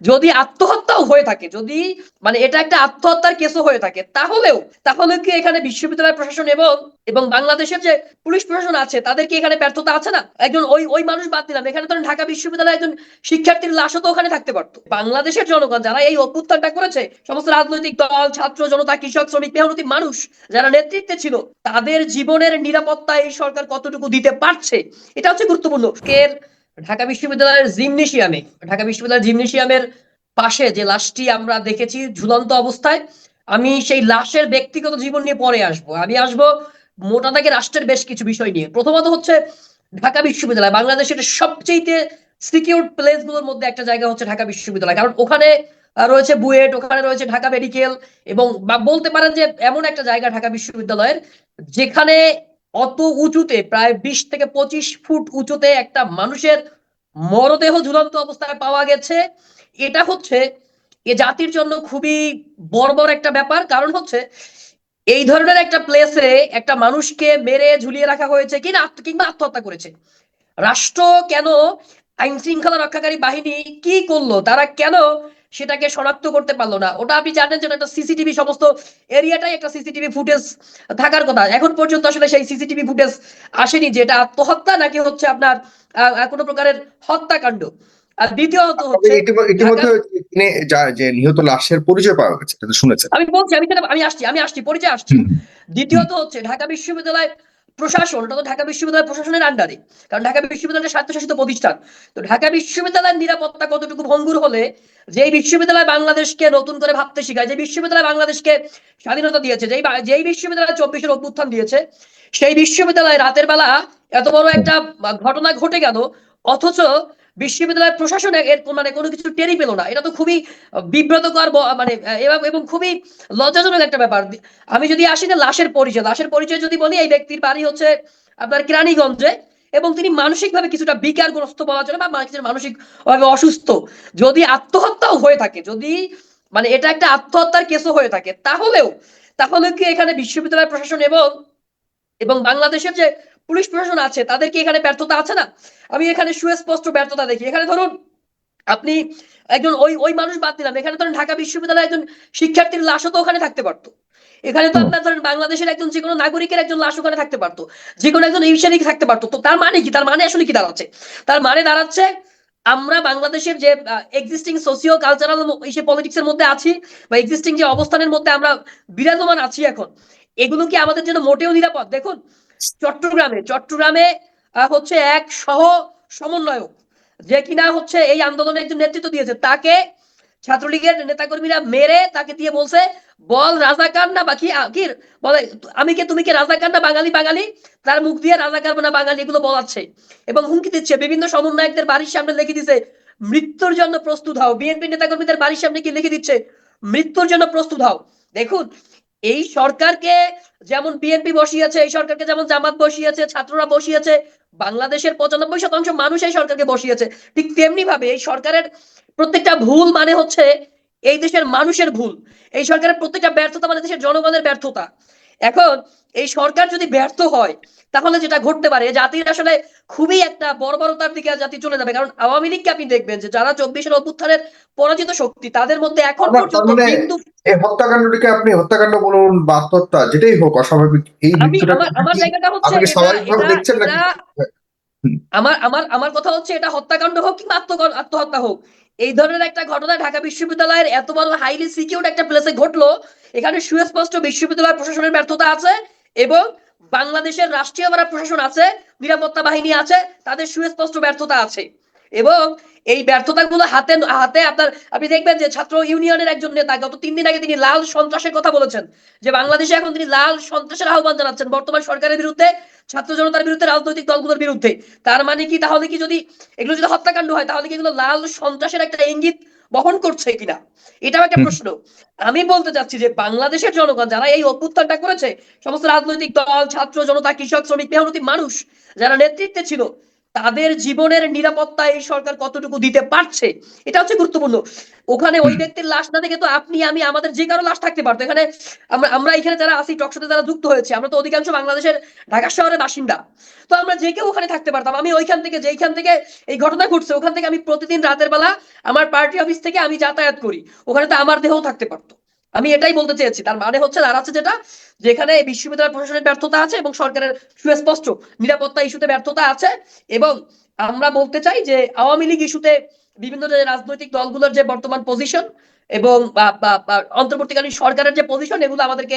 যদি আত্মহত্যাও হয়ে থাকে, যদি মানে এটা একটা আত্মহত্যার কেসও হয়ে থাকে, তাহলেও, তাহলে কি এখানে বিশ্ববিদ্যালয় প্রশাসন এবং এবং বাংলাদেশের যে পুলিশ প্রশাসন আছে, তাদের কি এখানে ব্যর্থতা আছে না? একজন ওই ওই মানুষ বাদ দিলাম। এখানে ধরেন ঢাকা বিশ্ববিদ্যালয়ে একজন শিক্ষার্থীর লাশও তো ওখানে থাকতে পারতো। বাংলাদেশের জনগণ যারা এই অভ্যুত্থানটা করেছে, সমস্ত রাজনৈতিক দল, ছাত্র, জনতা, কৃষক, শ্রমিক, মেহনতি মানুষ যারা নেতৃত্বে ছিল, তাদের জীবনের নিরাপত্তা এই সরকার কতটুকু দিতে পারছে, এটা হচ্ছে গুরুত্বপূর্ণ। ঢাকা বিশ্ববিদ্যালয়ের জিমনেশিয়ামে, ঢাকা বিশ্ববিদ্যালয়ের জিমনেশিয়ামের পাশে যে লাশটি আমরা দেখেছি ঝুলন্ত অবস্থায়, আমি সেই লাশের ব্যক্তিগত জীবন নিয়ে পরে আসব। আমি আসব মোটা দাগে রাষ্ট্রের বেশ কিছু বিষয় নিয়ে। প্রথমত হচ্ছে ঢাকা বিশ্ববিদ্যালয়, বাংলাদেশের সবচেয়ে সিকিউর প্লেসগুলোর মধ্যে একটা জায়গা হচ্ছে ঢাকা বিশ্ববিদ্যালয়। কারণ ওখানে রয়েছে বুয়েট, ওখানে রয়েছে ঢাকা মেডিকেল এবং বা বলতে পারেন যে এমন একটা জায়গা ঢাকা বিশ্ববিদ্যালয়ের যেখানে অত উঁচুতে, প্রায় বিশ থেকে পঁচিশ ফুট উঁচুতে একটা মানুষের মরদেহ ঝুলন্ত অবস্থায় পাওয়া গেছে। এটা হচ্ছে এ জাতির জন্য খুবই বর্বর একটা ব্যাপার। কারণ হচ্ছে এই ধরনের একটা প্লেসে একটা মানুষকে মেরে ঝুলিয়ে রাখা হয়েছে কিনা, কিংবা আত্মহত্যা করেছে। রাষ্ট্র কেন আইন শৃঙ্খলা রক্ষাকারী বাহিনী কি করল, তারা কেন সেটাকে শনাক্ত করতে পারল না। ওটা আপনি জানেন যে একটা সিসিটিভি সমস্ত এরিয়াটাই একটা সিসিটিভি ফুটেজ থাকার কথা। এখন পর্যন্ত আসলে সেই সিসিটিভি ফুটেজ আসেনি যে এটা আত্মহত্যা নাকি হচ্ছে আপনার কোনো প্রকারের হত্যাকাণ্ড। আর দ্বিতীয়ত হচ্ছে যা- নিহত লাশের পরিচয় পাওয়া গেছে শুনেছেন। আমি বলছি আমি আমি আসছি আমি আসছি পরিচয় আসছি। দ্বিতীয়ত হচ্ছে ঢাকা বিশ্ববিদ্যালয় প্রশাসন, ওটা তো ঢাকা বিশ্ববিদ্যালয় প্রশাসনের আন্ডারে কারণ ঢাকা বিশ্ববিদ্যালয় স্বায়ত্তশাসিত প্রতিষ্ঠান। তো ঢাকা বিশ্ববিদ্যালয়ের নিরাপত্তা কতটুকু ভঙ্গুর হলে যে বিশ্ববিদ্যালয় বাংলাদেশকে নতুন করে ভাবতে শিখায়, যে বিশ্ববিদ্যালয় বাংলাদেশকে স্বাধীনতা দিয়েছে, যেই যেই বিশ্ববিদ্যালয় চব্বিশের অভ্যুত্থান দিয়েছে, সেই বিশ্ববিদ্যালয় রাতের বেলা এত বড় একটা ঘটনা ঘটে গেল, অথচ বিশ্ববিদ্যালয় প্রশাসন এর মানে কোনো কিছু টেরি পেল না। এটা তো খুবই বিব্রতকর মানে এবং খুবই লজ্জাজনক একটা ব্যাপার। আমি যদি আসি না লাশের পরিচয় লাশের পরিচয় যদি বলি, এই ব্যক্তির বাড়ি হচ্ছে আপনার কেরানীগঞ্জে এবং তিনি মানসিকভাবে কিছুটা বিকারগ্রস্ত বলা চলে বা মা- কিছুটা মানসিকভাবে অসুস্থ। যদি আত্মহত্যাও হয়ে থাকে, যদি মানে এটা একটা আত্মহত্যার কেসও হয়ে থাকে, তাহলেও তাহলে কি এখানে বিশ্ববিদ্যালয় প্রশাসন এবং এবং বাংলাদেশের যে পুলিশ প্রশাসন আছে তাদের কি এখানে ব্যর্থতা আছে না? আমি এখানে সুস্পষ্ট ব্যর্থতা দেখি। এখানে ধরুন আপনি একজন ওই ওই মানুষ বাদ দিলাম। এখানে ধরেন ঢাকা বিশ্ববিদ্যালয়ে একজন শিক্ষার্থীর লাশও তো ওখানে থাকতে পারতো। এখানে তো আপনার ধরেন বাংলাদেশের একজন যে কোনো নাগরিকের একজন লাশ ওখানে থাকতে পারতো। যে কোনো একজন ইউসানিক থাকতে পারতো। তো তার মানে কি? তার মানে আসলে কি দাঁড়াচ্ছে? তার মানে দাঁড়াচ্ছে আমরা বাংলাদেশের যে এক্সিস্টিং সোসিও কালচারাল পলিটিক্স এর মধ্যে আছি বা এক্সিস্টিং যে অবস্থানের মধ্যে আমরা বিরাজমান আছি এখন এগুলো কি আমাদের জন্য মোটেও নিরাপদ? দেখুন চট্টগ্রামে চট্টগ্রামে হচ্ছে এক সহ সমন্বয়ক, যে কিনা হচ্ছে এই আন্দোলনের একজন নেতৃত্ব দিয়েছে। তাকে ছাত্রলীগের নেতাকর্মীরা মেরে তাকে দিয়ে বলছে, বল রাজাকার না বাকি কি বলে, আমি কে, তুমি কে রাজাকার না, বাঙালি বাঙালি? তার মুখ দিয়ে রাজাকার না, বাঙালি এগুলো বলাচ্ছে এবং হুমকি দিচ্ছে। বিভিন্ন সমন্বয়কদের বাড়ির সামনে লিখে দিছে, মৃত্যুর জন্য প্রস্তুত হও। বিএনপি নেতাকর্মীদের বাড়ির সামনে কি লিখে দিচ্ছে, মৃত্যুর জন্য প্রস্তুত হও। দেখুন এই সরকারকে যেমন বিএনপি বসিয়েছে, এই সরকারকে যেমন জামাত বসিয়েছে, ছাত্ররা বসিয়েছে, বাংলাদেশের পঁচানব্বই শতাংশ মানুষ এই সরকারকে বসিয়েছে। ঠিক তেমনি ভাবে এই সরকারের প্রত্যেকটা ভুল মানে হচ্ছে এই দেশের মানুষের ভুল। এই সরকারের প্রত্যেকটা ব্যর্থতা মানে দেশের জনগণের ব্যর্থতা। এখন এই সরকার যদি ব্যর্থ হয় তাহলে যেটা ঘটতে পারে জাতির আসলে খুবই একটা বর্বরতার দিকে জাতি চলে যাবে কারণ আওয়ামী লীগকে আপনি দেখবেন যে যারা চব্বিশের অভ্যুত্থানের পরাজিত শক্তি তাদের মধ্যে এখন পর্যন্ত তার মানে এই হত্যাকাণ্ডটিকে আপনি হত্যাকাণ্ড বলুন বা আত্মহত্যা যেটাই হোক অস্বাভাবিক এই আমার আমার জায়গাটা হচ্ছে। আমার আমার আমার কথা হচ্ছে এটা হত্যাকাণ্ড হোক কিংবা আত্মহত্যা হোক এই ধরনের একটা ঘটনা ঢাকা বিশ্ববিদ্যালয়ের এত বড় হাইলি সিকিউর একটা প্লেসে ঘটলো। এখানে সুস্পষ্ট বিশ্ববিদ্যালয় প্রশাসনের ব্যর্থতা আছে এবং বাংলাদেশের রাষ্ট্রীয় প্রশাসন আছে, নিরাপত্তা বাহিনী আছে, তাদের সুস্পষ্ট ব্যর্থতা আছে। এবং এই ব্যর্থতাগুলো হাতে হাতে আপনার আপনি দেখবেন যে ছাত্র ইউনিয়নের একজন নেতা গত তিন দিন আগে তিনি লাল সন্ত্রাসের কথা বলেছেন যে বাংলাদেশে এখন তিনি লাল সন্ত্রাসের আহ্বান জানাচ্ছেন বর্তমান সরকারের বিরুদ্ধে ছাত্র জনতার বিরুদ্ধে রাজনৈতিক দলগুলোর বিরুদ্ধে। তার মানে কি? তাহলে কি যদি এগুলো যদি হত্যাকাণ্ড হয় তাহলে কি এগুলো লাল সন্ত্রাসের একটা ইঙ্গিত বহন করছে কিনা? এটাও একটা প্রশ্ন। আমি বলতে চাচ্ছি যে বাংলাদেশের জনগণ যারা এই অভ্যুত্থানটা করেছে সমস্ত রাজনৈতিক দল ছাত্র জনতা কৃষক শ্রমিক মেহনতি মানুষ যারা নেতৃত্বে ছিল তাদের জীবনের নিরাপত্তা এই সরকার কতটুকু দিতে পারছে এটা হচ্ছে গুরুত্বপূর্ণ। ওখানে ওই ব্যক্তির লাশ না দেখে তো আপনি আমি আমাদের যে কারও লাশ থাকতে পারতো। এখানে আমরা আমরা এখানে যারা আছি টকশোতে যারা যুক্ত হয়েছে আমরা তো অধিকাংশ বাংলাদেশের ঢাকা শহরের বাসিন্দা। তো আমরা যে কেউ ওখানে থাকতে পারতাম। আমি ওইখান থেকে যেইখান থেকে এই ঘটনা ঘটছে ওখান থেকে আমি প্রতিদিন রাতের বেলা আমার পার্টি অফিস থেকে আমি যাতায়াত করি। ওখানে তো আমার দেহও থাকতে পারতো। আমি এটাই বলতে চেয়েছি। তার মানে হচ্ছে দাঁড়াচ্ছে যেটা, যেখানে বিশ্ববিদ্যালয় প্রশাসনের ব্যর্থতা আছে এবং সরকারের সুস্পষ্ট নিরাপত্তা ইস্যুতে ব্যর্থতা আছে এবং আমরা বলতে চাই যে আওয়ামী লীগ ইস্যুতে বিভিন্ন যে রাজনৈতিক দলগুলোর যে বর্তমান পজিশন এবং অন্তর্বর্তীকালীন সরকারের যে পজিশন এগুলো আমাদেরকে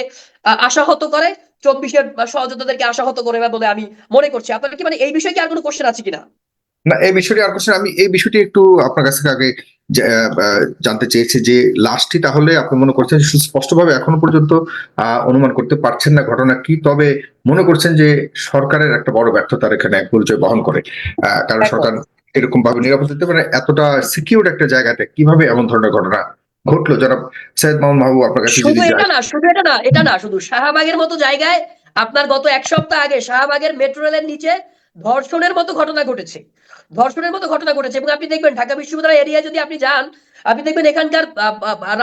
আশাহত করে, চব্বিশের সহযোদ্ধাদেরকে আশাহত করে বলে আমি মনে করছি। আপনার কি মানে এই বিষয়ে কি আর কোনো কোশ্চেন আছে কিনা? না এই বিষয়টি আর কোশ্চেন আমি এই বিষয়টি একটু আপনার কাছ থেকে আগে জানতে চেয়েছি যে লাশটি তাহলে আপনি মনে করছেন সুস্পষ্টভাবে এখনও পর্যন্ত অনুমান করতে পারছেন না ঘটনা কি তবে মনে করছেন যে সরকারের একটা বড় ব্যর্থতার এখানে এক পরিচয় বহন করে। কারণ সরকার এরকম ভাবে নিরাপত্তা দিতে পারে এতটা সিকিউর একটা জায়গাতে কীভাবে এমন ধরনের ঘটনা ঘটলো? যারা সৈয়দ মোহাম্মদ মাহবুব আপনার কাছে শুধু এটা না শুধু এটা না এটা না শুধু শাহবাগের মতো জায়গায় আপনার গত এক সপ্তাহ আগে শাহবাগের মেট্রো রেলের নিচে ধর্ষণের মতো ঘটনা ঘটেছে। ধর্ষণের মতো ঘটনা ঘটেছে এবং আপনি দেখবেন ঢাকা বিশ্ববিদ্যালয় এরিয়া যদি আপনি যান, আপনি দেখবেন এখানকার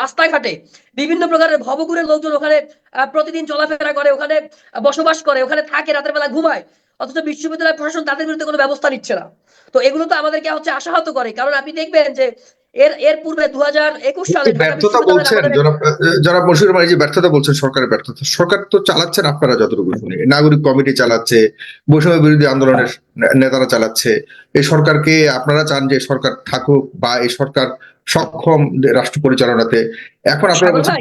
রাস্তাঘাটে বিভিন্ন প্রকারের ভবঘুরের লোকজন ওখানে প্রতিদিন চলাফেরা করে, ওখানে বসবাস করে, ওখানে থাকে, রাতের বেলা ঘুমায়। অথচ বিশ্ববিদ্যালয় প্রশাসন তাদের বিরুদ্ধে কোনো ব্যবস্থা নিচ্ছে না। তো এগুলো তো আমাদেরকে হচ্ছে আশাহত করে। কারণ আপনি দেখবেন যে এর এর পূর্বে দু হাজার একুশ সালে ব্যর্থতা বলছেন যারা যে ব্যর্থতা বলছেন সরকারের ব্যর্থতা সরকার তো চালাচ্ছেন আপনারা যতটুকু শুনি। নাগরিক কমিটি চালাচ্ছে বৈষম্য বিরোধী আন্দোলনের নেতারা চালাচ্ছে। এই সরকারকে আপনারা চান যে সরকার থাকুক বা এই সরকার সক্ষম রাষ্ট্র পরিচালনাতে। এখন আপনারা বলছেন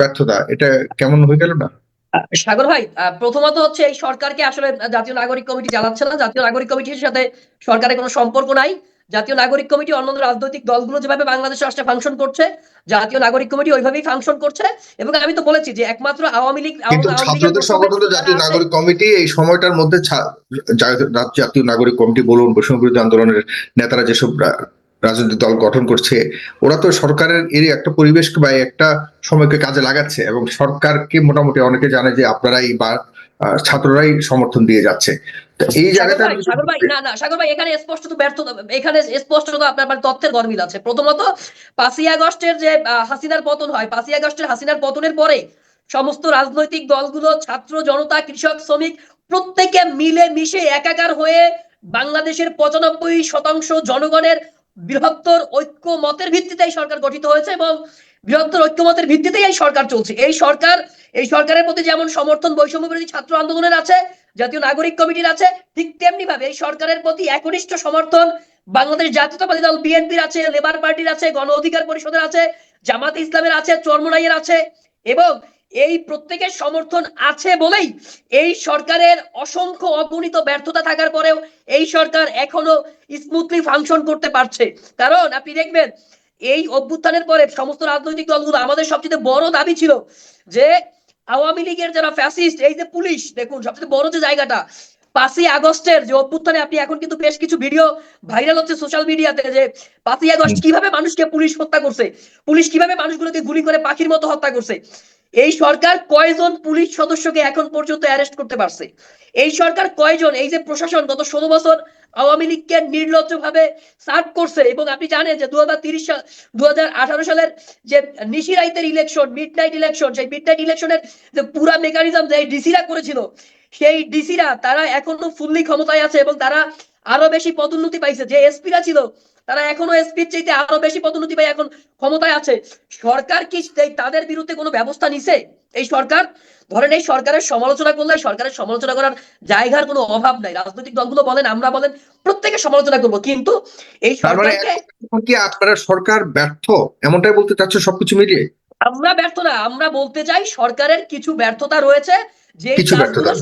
ব্যর্থতা এটা কেমন হয়ে গেল না? সাগর ভাই প্রথমত হচ্ছে এই সরকারকে আসলে জাতীয় নাগরিক কমিটি চালাচ্ছে না। জাতীয় নাগরিক কমিটির সাথে সরকারের কোনো সম্পর্ক নাই। জাতীয় নাগরিক কমিটি অন্যান্য রাজনৈতিক দলগুলো যেভাবে বাংলাদেশ রাষ্ট্রে ফাংশন করছে জাতীয় নাগরিক কমিটি ওইভাবেই ফাংশন করছে। এবং আমি তো বলেছি যে একমাত্র আওয়ামী লীগ ছাত্রদের সংগঠন জাতীয় নাগরিক কমিটি। এই সময়টার মধ্যে জাতীয় নাগরিক কমিটি বলুন বৈষম্য বিরোধী আন্দোলনের নেতারা যেসব রাজনৈতিক দল গঠন করছে ওরা তো সরকারের এর একটা পরিবেশ বা একটা সময়কে কাজে লাগাচ্ছে। এবং সরকারকে মোটামুটি অনেকে জানে যে আপনারাই বা ছাত্ররাই সমর্থন দিয়ে যাচ্ছে। এই সাগর জায়গাতে ভাই, আমি- সাগর ভাই না না সাগর ভাই এখানে স্পষ্টত ব্যর্থতা এখানে স্পষ্টত আপনার মানে তথ্যের গরমিল আছে। প্রথমত পাঁচই আগস্টের যে হাসিনার পতন হয় পাঁচই আগস্টের হাসিনার পতনের পরে সমস্ত রাজনৈতিক দলগুলো ছাত্র জনতা কৃষক শ্রমিক প্রত্যেকে মিলে মিশে একাকার হয়ে বাংলাদেশের পঁচানব্বই শতাংশ জনগণের বৃহত্তর ঐক্য মতের ভিত্তিতে এই সরকার গঠিত হয়েছে এবং বৃহত্তর ঐক্যমতের ভিত্তিতেই এই সরকার চলছে। এই সরকার এই সরকারের প্রতি যেমন সমর্থন বৈষম্য বিরোধী ছাত্র আন্দোলনের আছে, জাতীয় নাগরিক কমিটির আছে, ঠিক তেমনি ভাবে এই সরকারের প্রতি একনিষ্ঠ সমর্থন বাংলাদেশ জাতীয়তাবাদী দল বিএনপির আছে, লেবার পার্টির আছে, গণ অধিকার পরিষদের আছে, জামাত ইসলামের আছে, চরমনাইয়ের আছে এবং এই প্রত্যেকের সমর্থন আছে বলেই এই সরকারের অসংখ্য অগণিত ব্যর্থতা থাকার পরেও এই সরকার এখনও স্মুথলি ফাংশন করতে পারছে। কারণ আপনি দেখবেন, এই অভ্যুত্থানের পরে সমস্ত রাজনৈতিক দলগুলো আমাদের সবচেয়ে বড় দাবি ছিল যে আওয়ামী লীগের যারা ফ্যাসিস্ট এই যে পুলিশ দেখুন সবচেয়ে বড় যে জায়গাটা পাঁচই আগস্টের যে অভ্যুত্থানে আপনি এখন কিন্তু বেশ কিছু ভিডিও ভাইরাল হচ্ছে সোশ্যাল মিডিয়াতে যে পাঁচই আগস্ট কীভাবে মানুষকে পুলিশ হত্যা করছে পুলিশ কীভাবে মানুষগুলোকে গুলি করে পাখির মতো হত্যা করছে। এই সরকার কয়জন পুলিশ সদস্যকে এখন পর্যন্ত অ্যারেস্ট করতে পারছে? এই সরকার কয়জন? এই যে প্রশাসন গত ষোলো বছর আওয়ামী লীগকে নির্লজ্জ ভাবে সার্ভ করছে এবং আপনি জানেন যে দু সাল দু হাজার আঠারো সালের যে নিশিরাইতের ইলেকশন মিড নাইট ইলেকশন সেই মিড নাইট ইলেকশনের যে পুরা মেকানিজম যে ডিসিরা করেছিল, সেই ডিসিরা তারা এখনও ফুললি ক্ষমতায় আছে এবং তারা আরও বেশি পদোন্নতি পাইছে। যে এসপিরা ছিল তারা এখনও এসপির চাইতে আরও বেশি পদোন্নতি পাই এখন ক্ষমতায় আছে। সরকার কি তাদের বিরুদ্ধে কোনো ব্যবস্থা নিছে? এই সরকার? ধরেন এই সরকারের সমালোচনা করলে সরকারের সমালোচনা করার জায়গার কোনো অভাব নাই। রাজনৈতিক দলগুলো বলেন আমরা বলেন প্রত্যেকে সমালোচনা করব। কিন্তু এই মানে সরকারকে কি আপনারা সরকার ব্যর্থ? এমনটাই বলতে চাচ্ছ সবকিছু মিলিয়ে? আমরা ব্যর্থ না। আমরা বলতে চাই সরকারের কিছু ব্যর্থতা রয়েছে যে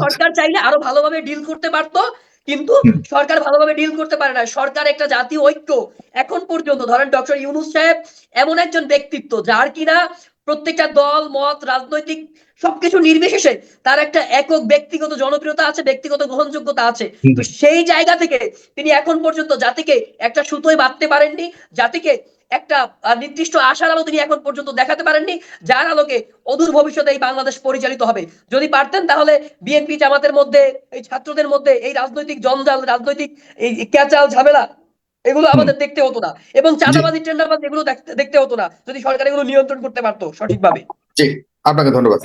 সরকার চাইলে আরও ভালোভাবে ডিল করতে পারতো। কিন্তু সরকার ভালোভাবে ডিল করতে পারে না। সরকার একটা জাতীয় ঐক্য। এখন পর্যন্ত ধরেন ডক্টর ইউনুস সাহেব এমন একজন ব্যক্তিত্ব যার কিনা প্রত্যেকটা দল মত রাজনৈতিক সবকিছু নির্বিশেষে তার একটা একক ব্যক্তিগত জনপ্রিয়তা আছে ব্যক্তিগত গ্রহণযোগ্যতা আছে। তো সেই জায়গা থেকে তিনি এখন পর্যন্ত জাতিকে একটা সুতোয় বাঁধতে পারেননি। জাতিকে একটা নির্দিষ্ট আশার আলো তিনি এখন পর্যন্ত দেখাতে পারেননি যার আলোকে অদূর ভবিষ্যতে এই বাংলাদেশ পরিচালিত হবে। যদি পারতেন তাহলে বিএনপি জামাতের মধ্যে এই ছাত্রদের মধ্যে এই রাজনৈতিক জঞ্জাল রাজনৈতিক এই ক্যাচাল ঝামেলা এগুলো আমাদের দেখতে হতো না। এবং চাঁদাবাজি টেন্ডারবাজি এগুলো দেখতে দেখতে হতো না। যদি সরকার এগুলো নিয়ন্ত্রণ করতে পারতো সঠিকভাবে। জি আপনাকে ধন্যবাদ।